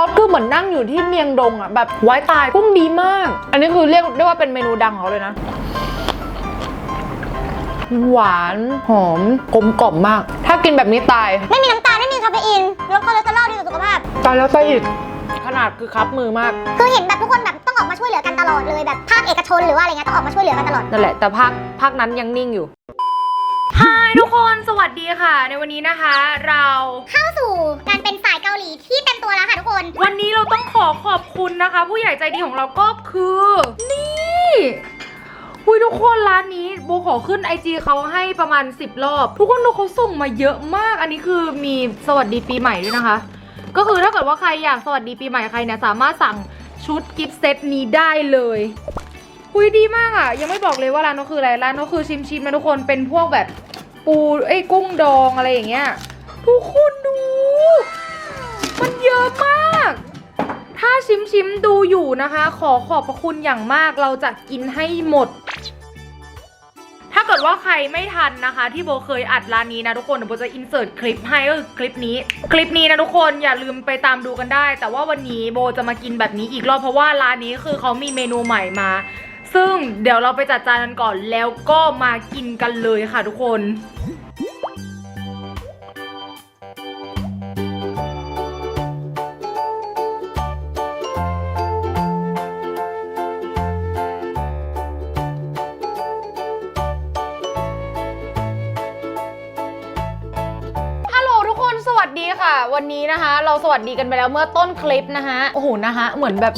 อสคือเหมือนนั่งอยู่ที่เมียงดงอะแบบไว้ตายกุ้งดีมาก อันนี้คือเรียกได้ว่าเป็นเมนูดังของเขาเลยนะ หวานหอมกลมกล่อมมาก ถ้ากินแบบนี้ตาย ไม่มีน้ำตาลไม่มีคาเฟอีนลดคอเลสเตอรอลดีต่อสุขภาพ ตายแล้วตายอีกขนาดคือคับมือมาก คือเห็นแบบทุกคนแบบต้องออกมาช่วยเหลือกันตลอดเลยแบบภาคเอกชนหรือว่าอะไรเงี้ยต้องออกมาช่วยเหลือกันตลอดนั่นแหละแต่ภาคภาคนั้นยังนิ่งอยู่ ฮายทุกคนสวัสดีค่ะ ในวันนี้นะคะ เราเข้าสู่การเป็นสายเกาหลีที่เต็มตัวแล้วค่ะทุกคน วันนี้เราต้องขอขอบคุณนะคะ ผู้ใหญ่ใจดีของเราก็คือ นี่อุยทุกคนร้านนี้โบขอขึ้นไอจีเขาให้ประมาณ 10 รอบ ทุกคนดูเขาส่งมาเยอะมาก อันนี้คือมีสวัสดีปีใหม่ด้วยนะคะ ก็คือถ้าเกิดว่าใครอยากสวัสดีปีใหม่ใครเนี่ยสามารถสั่งชุดกิฟต์เซตนี้ได้เลยหุยดีมากอะ ยังไม่บอกเลยว่าร้านเขาคืออะไรร้านเขาคือชิมชิมๆนะทุกคนเป็นพวกแบบ ปูเอ้กุ้งดองอะไรอย่างเงี้ยทุกคนดู มันเยอะมาก ถ้าชิมชิมดูอยู่นะคะ ขอขอบพระคุณอย่างมากเราจะกินให้หมด ถ้าเกิดว่าใครไม่ทันนะคะ ที่โบเคยอัดร้านนี้นะทุกคนเดี๋ยวโบจะอินเสิร์ตคลิปให้ก็คือคลิปนี้ คลิปนี้นะทุกคนอย่าลืมไปตามดูกันได้ แต่ว่าวันนี้โบจะมากินแบบนี้อีกรอบเพราะว่าร้านนี้คือเขามีเมนูใหม่มา ซึ่งเดี๋ยวเราไปจัดจานกันก่อนแล้วก็มากินกันเลยค่ะทุกคนฮัลโหลทุกคนสวัสดีค่ะ วันนี้นะคะ เราสวัสดีกันไปแล้วเมื่อต้นคลิปนะคะโอ้โหนะคะ เหมือนแบบ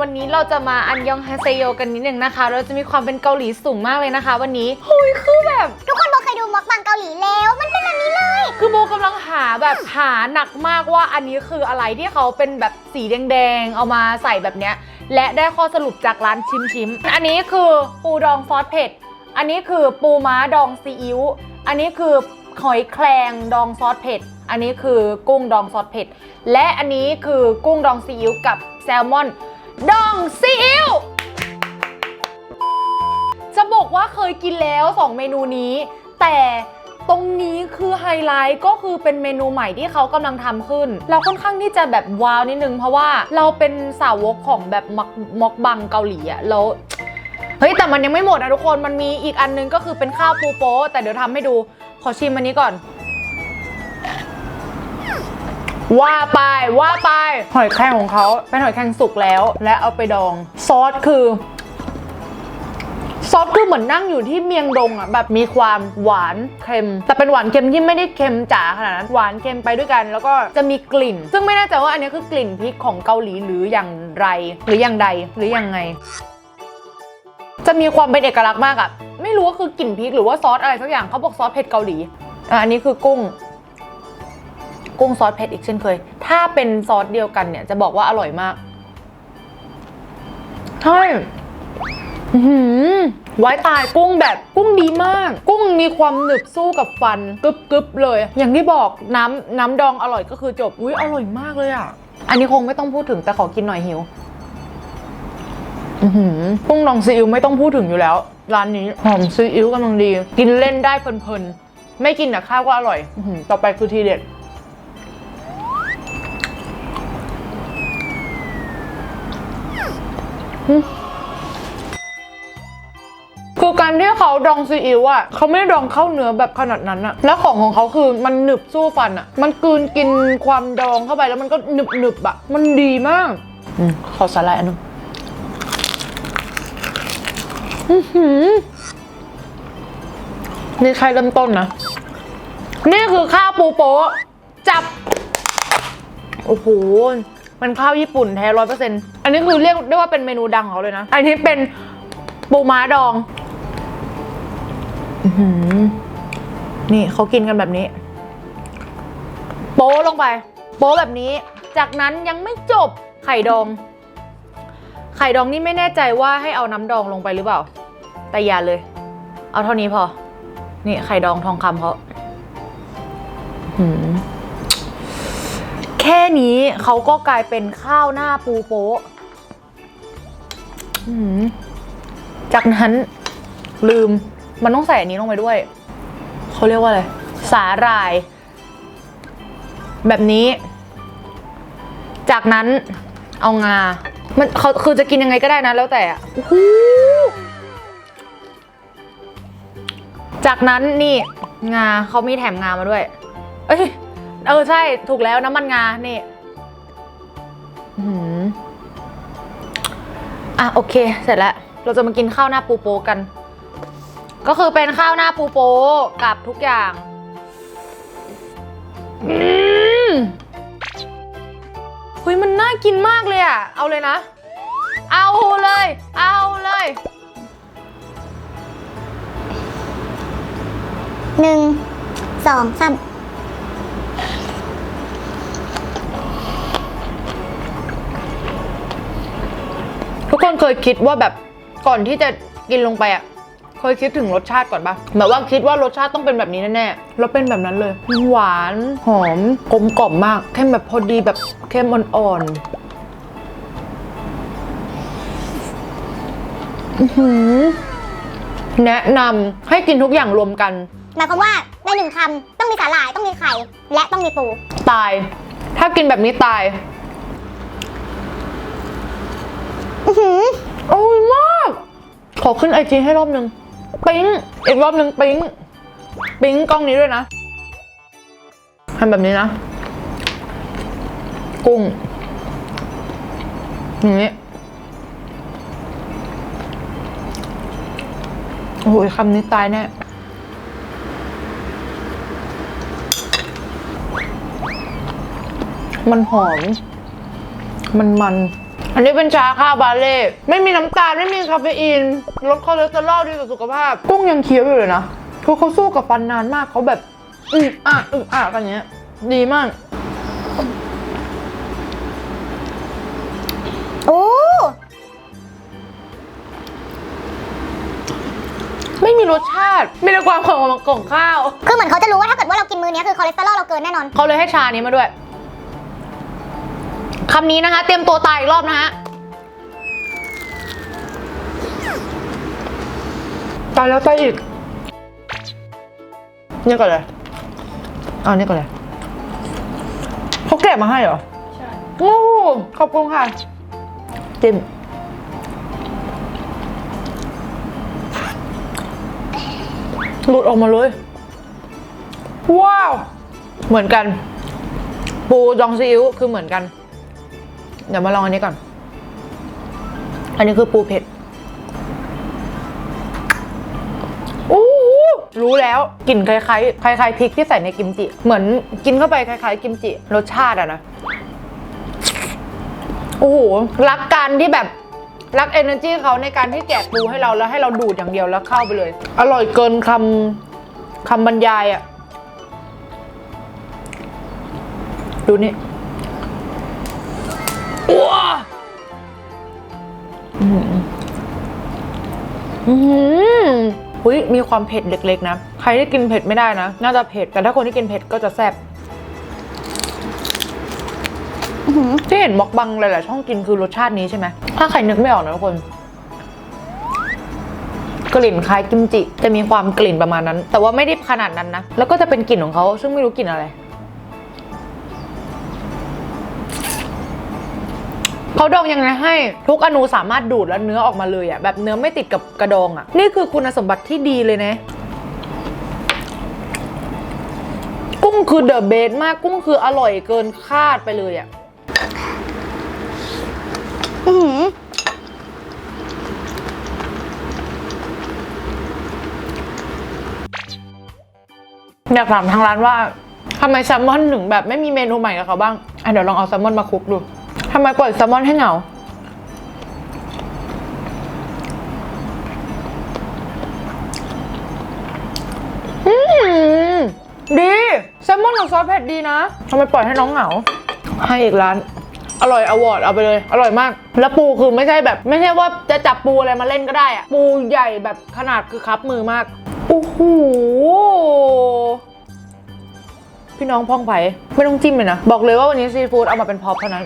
วันนี้เราจะมาอันยองฮาเซโยกันนิดนึงนะคะ เราจะมีความเป็นเกาหลีสูงมากเลยนะคะ วันนี้เฮ้ยคือแบบ ทุกคนโบเคยดูม็อกบังเกาหลีแล้ว มันเป็นแบบนี้เลย คือโบกำลังหาแบบหาหนักมากว่าอันนี้คืออะไรที่เขาเป็นแบบสีแดงๆ เอามาใส่แบบเนี้ย และได้ข้อสรุปจากร้านชิมชิม อันนี้คือปูดองซอสเผ็ด อันนี้คือปูม้าดองซีอิ๊ว อันนี้คือหอยแครงดองซอสเผ็ด อันนี้คือกุ้งดองซอสเผ็ด และอันนี้คือกุ้งดองซีอิ๊วกับแซลมอน ดองซีอิ๊วจะบอกว่าเคยกินแล้ว 2 เมนูนี้ แต่ตรงนี้คือไฮไลท์ก็คือเป็นเมนูใหม่ที่เขากำลังทำขึ้น เราค่อนข้างที่จะแบบว้าวนิดนึง เพราะว่าเราเป็นสาวกของแบบมักมอกบังเกาหลีอะแล้วเฮ้ยแต่มันยังไม่หมดนะทุกคนมันมีอีกอันนึงก็คือเป็นข้าวปูโป๊แต่เดี๋ยวทำให้ดูขอชิมอันนี้ก่อน ว่าไปว่าไป หอยแครงของเขาเป็นหอยแครงสุกแล้ว และเอาไปดอง ซอสคือ ซอสคือเหมือนนั่งอยู่ที่เมียงดงอะแบบมีความหวานเค็ม แต่เป็นหวานเค็มที่ไม่ได้เค็มจ๋าขนาดนั้นหวานเค็มไปด้วยกัน แล้วก็จะมีกลิ่น ซึ่งไม่แน่ใจว่าอันนี้คือกลิ่นพริกของเกาหลีหรืออย่างไร หรืออย่างใดหรืออยังไง จะมีความเป็นเอกลักษณ์มากอะไม่รู้ว่าคือกลิ่นพริกหรือว่าซอสอะไรสักอย่างเขาบอกซอสเผ็ดเกาหลีอะอันนี้คือกุ้ง กุ้งซอสเผ็ดอีกเช่นเคย ถ้าเป็นซอสเดียวกันเนี่ยจะบอกว่าอร่อยมากใช่อื้อหือไว้ตายกุ้งแบบกุ้งดีมาก กุ้งมีความหนึบสู้กับฟันกึบกึบเลย อย่างที่บอกน้ำน้ำดองอร่อยก็คือจบอุ้ยอร่อยมากเลยอะ อันนี้คงไม่ต้องพูดถึงแต่ขอกินหน่อยหิวอือหือกุ้งดองซีอิ๊วไม่ต้องพูดถึงอยู่แล้ว ร้านนี้หอมซีอิ๊วกำลังดี กินเล่นได้เพลินๆไม่กินแต่ข้าวก็อร่อยอื้อหือต่อไปคือทีเด็ด คือการที่เขาดองซีอิ๊วอะเขาไม่ได้ดองเข้าเนื้อแบบขนาดนั้นอะแล้วของของเขาคือมันหนึบสู้ฟันอะมันกลืนกินความดองเข้าไปแล้วมันก็หนึบหนึบๆอะมันดีมากอมขอสาหร่ายอันหนึงอื้อหือนี่ใครเริ่มต้นนะ นี่คือข้าวปูโป๊ะจับ โอ้โห มันข้าวญี่ปุ่นแท้ร้อยเปอร์เซ็นต์อันนี้คือเรียกได้ว่าเป็นเมนูดังของเขาเลยนะ อันนี้เป็นปูม้าดองอนี่เขากินกันแบบนี้ โป๊ลงไป โป๊แบบนี้ จากนั้นยังไม่จบไข่ดอง ไข่ดองนี่ไม่แน่ใจว่าให้เอาน้ำดองลงไปหรือเปล่า แต่อย่าเลย เอาเท่านี้พอ นี่ไข่ดองทองคำเขาหือ แค่นี้เขาก็กลายเป็นข้าวหน้าปูโป๊ะจากนั้นลืมมันต้องใส่อันนี้ลงไปด้วย เขาเรียกว่าอะไร สาหร่าย แบบนี้ จากนั้นเอางา มันเขาคือจะกินยังไงก็ได้นะแล้วแต่อะจากนั้นนี่งาเขามีแถมงามาด้วย เอ้ย เออใช่ถูกแล้วน้ำมันงา นี่อื้อหืออะโอเค เสร็จแล้ว เราจะมากินข้าวหน้าปูโปกัน ก็คือเป็นข้าวหน้าปูโปกับทุกอย่างอืมเฮ้ยมันน่ากินมากเลยอะ เอาเลยนะ เอาเลย เอาเลยหนึ่งสองสาม คนเคยคิดว่าแบบก่อนที่จะกินลงไปอะเคยคิดถึงรสชาติก่อนปะแบบว่าคิดว่ารสชาติต้องเป็นแบบนี้แน่ๆแล้วเป็นแบบนั้นเลย หวานหอมกลมกล่อมมากเข้มแบบพอดีแบบเข้มอ่อนๆอื้อหือแนะนำให้กินทุกอย่างรวมกันหมายความว่าในหนึ่งคำต้องมีสาหร่ายต้องมีไข่ และต้องมีปู ตาย ถ้ากินแบบนี้ตาย อื้อ หืออร่อยมาก ขอขึ้นไอจีให้รอบนึง ปิ๊ง อีกรอบนึงปิ๊ง ปิ๊งกล้องนี้ด้วยนะทำแบบนี้นะ กุ้ง อย่างนี้ โอ้โหคำนี้ตายแน่มันหอม มันมัน อันนี้เป็นชาข้าวบาเล่ไม่มีน้ำตาลไม่มีคาเฟอีนลดคอเลสเตอรอลดีต่อสุขภาพ กุ้งยังเคี้ยวอยู่เลยนะคือเขาสู้กับฟันนานมากเขาแบบอืออะอืออะกันอย่างเงี้ย ดีมากโอ้ไม่มีรสชาติ มีแต่ความหอมของข้าว คือเหมือนเขาจะรู้ว่าถ้าเกิดว่าเรากินมื้อนี้คือคอเลสเตอรอลเราเกินแน่นอน เขาเลยให้ชานี้มาด้วย คำนี้นะคะ เตรียมตัวตายอีกรอบนะฮะตายแล้วตายอีกนี่ก่อนเลยเอานี่ก่อนเลยเขาแกะมาให้เหรอใช่โอ้ขอบคุณค่ะจิ้มหลุดออกมาเลย ว้าว เหมือนกัน ปูดองซีอิ๊วคือเหมือนกัน เดี๋ยวมาลองอันนี้ก่อน อันนี้คือปูเผ็ดอู้รู้แล้วกลิ่นคล้ายๆคล้ายๆพริกที่ใส่ในกิมจิ เหมือนกินเข้าไปคล้ายๆ กิมจิ รสชาติอะนะโอ้โหรักการที่แบบรัก energy เขาในการที่แกะปูให้เราแล้วให้เราดูดอย่างเดียวแล้วเข้าไปเลย อร่อยเกินคำคำบรรยายอะดูนี่ อืมอืมอุ้ยมีความเผ็ดเล็กๆนะ ใครที่กินเผ็ดไม่ได้นะ น่าจะเผ็ด แต่ถ้าคนที่กินเผ็ดก็จะแซ่บที่เห็นบอกบังหลายๆช่องกินคือรสชาตินี้ใช่ไหม ถ้าใครนึกไม่ออกนะทุกคน กลิ่นคล้ายกิมจิ จะมีความกลิ่นประมาณนั้น แต่ว่าไม่ได้ขนาดนั้นนะ แล้วก็จะเป็นกลิ่นของเขาซึ่งไม่รู้กลิ่นอะไร เขาดองยังไงให้ทุกอนูสามารถดูดแล้วเนื้อออกมาเลยอะแบบเนื้อไม่ติดกับกระดองอะนี่คือคุณสมบัติที่ดีเลยนะกุ้งคือเดอะเบสมากกุ้งคืออร่อยเกินคาดไปเลยอะอื้อหืออยากถามทางร้านว่าทำไมแซลมอนถึงแบบไม่มีเมนูใหม่กับเขาบ้างอะเดี๋ยวลองเอาแซลมอนมาคลุกดู ทำไมปล่อยแซลมอนให้เหงา อืมดีแซลมอนกับซอสเผ็ดดีนะทำไมปล่อยให้น้องเหงา ให้อีกร้าน อร่อยอวอร์ดเอาไปเลย อร่อยมาก แล้วปูคือไม่ใช่แบบ ไม่ใช่ว่าจะจับปูอะไรมาเล่นก็ได้อะปูใหญ่แบบขนาดคือคับมือมากโอ้โหพี่น้องพ่องไผ่ไม่ต้องจิ้มเลยนะ บอกเลยว่าวันนี้ซีฟู้ดเอามาเป็นพร็อพเท่านั้น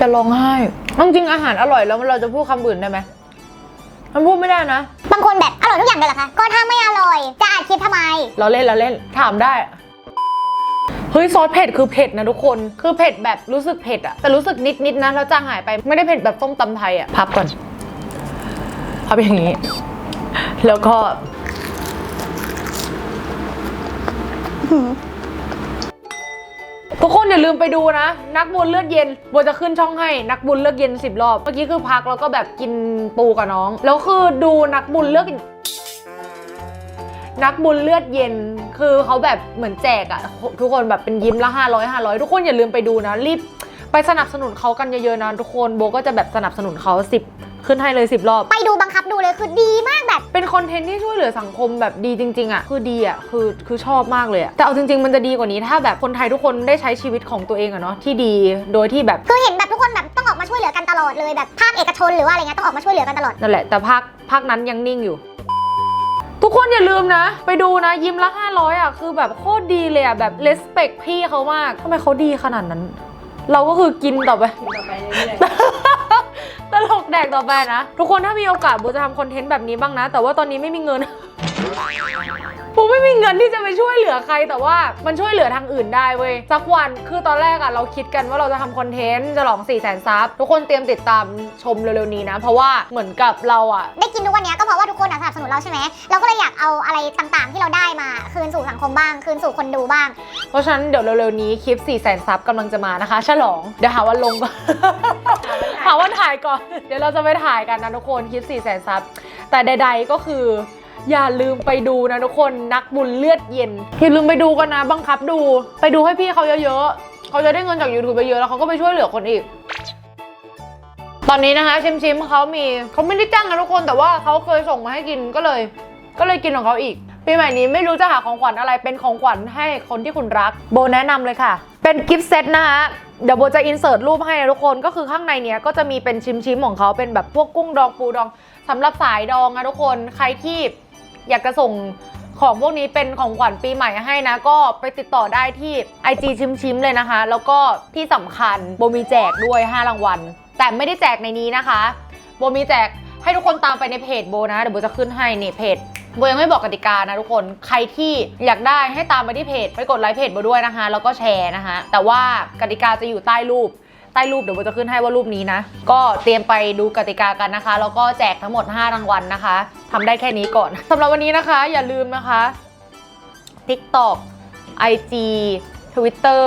จะร้องไห้เอาจริงๆอาหารอร่อยแล้วเราจะพูดคำอื่นได้ไหมมันพูดไม่ได้นะ บางคนแบบอร่อยทุกอย่างเลยเหรอคะ ก็ถ้าไม่อร่อย จะอัดคลิปทำไม เราเล่นเราเล่นถามได้ขเฮ้ยซอสเผ็ดคือเผ็ดนะทุกคน คือเผ็ดแบบรู้สึกเผ็ดอะแต่รู้สึกนิดนิดๆนะแล้วจางหายไป ไม่ได้เผ็ดแบบส้มตำไทยอะพับก่อน พับอย่างนี้ แล้วก็ ทุกคนอย่าลืมไปดูนะ นักบุญเลือดเย็นโบจะขึ้นช่องให้นักบุญเลือดเย็นสิบรอบ เมื่อกี้คือพักแล้วก็แบบกินปูกับน้อง แล้วคือดูนักบุญเลือดนักบุญเลือดเย็นคือเขาแบบเหมือนแจกอะทุกคนแบบเป็นยิ้มละ500 500 ทุกคนอย่าลืมไปดูนะรีบไปสนับสนุนเขากันเยอะๆนะทุกคนโบก็จะแบบสนับสนุนเขา10 ขึ้นให้เลย 10 รอบ ไปดูบังคับดูเลยคือดีมากแบบ เป็นคอนเทนต์ที่ช่วยเหลือสังคมแบบดีจริง ๆอะคือดีอะคือคือชอบมากเลยอะแต่เอาจริง ๆ มันจะดีกว่านี้ถ้าแบบคนไทยทุกคนได้ใช้ชีวิตของตัวเองอะเนาะที่ดีโดยที่แบบคือเห็นแบบทุกคนแบบต้องออกมาช่วยเหลือกันตลอดเลยแบบภาคเอกชนหรือว่าอะไรเงี้ยต้องออกมาช่วยเหลือกันตลอดนั่นแหละแต่ภาคภาคนั้นยังนิ่งอยู่ทุกคนอย่าลืมนะ ไปดูนะยิ้มละ 500 อะ คือแบบโคตรดีเลยอะ แบบเลสเปคพี่เขามากทำไมเขาดีขนาดนั้น เราก็คือกินต่อไปต่อไปเรื่อยต ลกแดกต่อไปนะ ทุกคนถ้ามีโอกาสบูจะทำคอนเทนต์แบบนี้บ้างนะ แต่ว่าตอนนี้ไม่มีเงิน ผมไม่มีเงินที่จะไปช่วยเหลือใครแต่ว่ามันช่วยเหลือทางอื่นได้เว้ยสักวันคือตอนแรกอะเราคิดกันว่าเราจะทำคอนเทนต์จะหลอง4ี่แสนซับทุกคนเตรียมติดตามชมเร็วๆนี้นะ เพราะว่าเหมือนกับเราอะได้กินทุกวันเนี้ยก็เพราะว่าทุกคนอะสนับสนุนเราใช่ไหมเราก็เลยอยากเอาอะไรต่างๆ ที่เราได้มาคืนสู่สังคมบ้าง คืนสู่คนดูบ้าง เพราะฉะนั้นเดี๋ยวเร็วๆนี้คลิป4ี่แสนซับกำลังจะมานะคะ ฉลองเดี๋ยวหาวันลงก่อน หาวันถ่ายก่อน เดี๋ยวเราจะไปถ่ายกันนะทุกคนคลิป4ี่แสนซับแต่ใด ๆก็คือ อย่าลืมไปดูนะทุกคนนักบุญเลือดเย็นอย่าลืมไปดูกันนะบังคับดู ไปดูให้พี่เขาเยอะๆเขาจะได้เงินจาก YouTube ไปเยอะแล้วเขาก็ไปช่วยเหลือคนอีก ตอนนี้นะคะชิมชิมๆเขามีเขาไม่ได้จ้างนะทุกคนแต่ว่าเขาเคยส่งมาให้กินก็เลย ก็เลยกินของเขาอีกปีใหม่นี้ไม่รู้จะหาของขวัญอะไรเป็นของขวัญให้คนที่คุณรัก โบแนะนำเลยค่ะ เป็นกิฟต์เซตนะคะเดี๋ยวโบจะอินเสิร์ตรูปให้นะทุกคนก็คือข้างในเนี้ยก็จะมีเป็นชิมชิมๆของเขาเป็นแบบพวกกุ้งดองปูดองสำหรับสายดองนะทุกคนใครที่ อยากจะส่งของพวกนี้เป็นของขวัญปีใหม่ให้นะ ก็ไปติดต่อได้ที่ IG ชิมชิมเลยนะคะ แล้วก็ที่สำคัญโบมีแจกด้วย 5 รางวัล แต่ไม่ได้แจกในนี้นะคะโบมีแจกให้ทุกคนตามไปในเพจโบนะ เดี๋ยวโบจะขึ้นให้นี่เพจโบยังไม่บอกกติกานะทุกคน ใครที่อยากได้ให้ตามไปที่เพจ ไปกดไลค์เพจโบด้วยนะคะ แล้วก็แชร์นะคะ แต่ว่ากติกาจะอยู่ใต้รูป ใต้รูปเดี๋ยวโบจะขึ้นให้ว่ารูปนี้นะ ก็เตรียมไปดูกติกากันนะคะ แล้วก็แจกทั้งหมด 5 รางวัลนะคะทำได้แค่นี้ก่อนสำหรับวันนี้นะคะ อย่าลืมนะคะ TikTok IG Twitter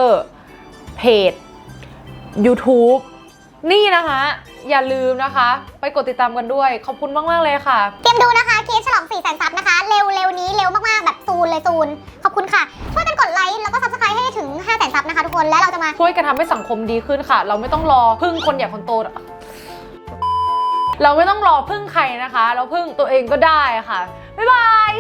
เพจ YouTube นี่นะคะ อย่าลืมนะคะ ไปกดติดตามกันด้วย ขอบคุณมาก ๆ เลยค่ะ เตรียมดูนะคะเคสฉลอง4แสนซับนะคะ เร็วเร็วนี้เร็วมากๆ แบบซูนเลยซูน ขอบคุณค่ะ ช่วยกันกดไลค์แล้วก็ซับสไครต์ให้ถึง5แสนซับนะคะทุกคน แล้วเราจะมาช่วยกันทำให้สังคมดีขึ้นค่ะ เราไม่ต้องรอพึ่งคนใหญ่คนโต เราไม่ต้องรอพึ่งใครนะคะ เราพึ่งตัวเองก็ได้ค่ะ บ๊ายบาย